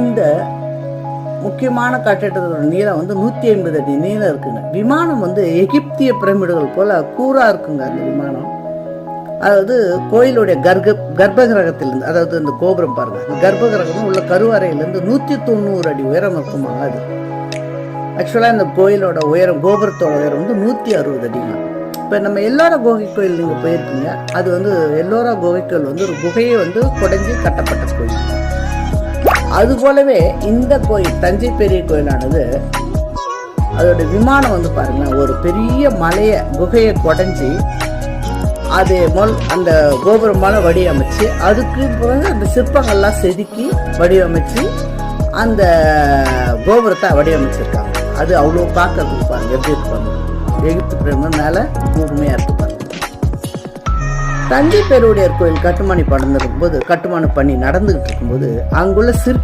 இந்த முக்கியமான கட்டிடத்தோட நீளம் வந்து நூற்றி ஐம்பது அடி நீளம் இருக்குங்க. விமானம் வந்து எகிப்திய பிரமிடுகள் போல கூறாக இருக்குங்க அந்த விமானம். அதாவது கோயிலுடைய கர்ப்ப கர்ப்பகிரகத்திலிருந்து அதாவது இந்த கோபுரம் பாருங்க. அந்த கர்ப்பகிரகம் உள்ள கருவறையிலேருந்து நூற்றி தொண்ணூறு அடி உயரம் இருக்குமாங்க அது. ஆக்சுவலாக இந்த கோயிலோட உயரம் கோபுரத்தோட உயரம் வந்து நூற்றி அறுபது அடிங்க. இப்போ நம்ம எல்லோரா கோகை கோயில் நீங்கள் போயிருக்கீங்க. அது வந்து எல்லோரா கோகை கோயில் வந்து ஒரு குகையை வந்து குடைஞ்சி கட்டப்பட்டது. அது போலவே இந்த கோயில் தஞ்சை பெரிய கோயிலானது அதோட விமானம் வந்து பாருங்க ஒரு பெரிய மலையை குகையை குடஞ்சி அது மொல் அந்த கோபுரம் மேலே வடிவமைச்சு அதுக்கு பிறகு அந்த சிற்பங்கள்லாம் செதுக்கி வடிவமைச்சு அந்த கோபுரத்தை வடிவமைச்சிருக்காங்க. அது அவ்வளோ பார்க்கறதுக்கு பாருங்க எப்படி இருப்பாங்க எகிப்து பிரேமம் மேலே கூர்மையாக தஞ்சை பெருவுடையார் கோயில் கட்டுமானி படம் கட்டுமான பணி நடந்துகிட்டு இருக்கும்போது அங்குள்ள சிற்பி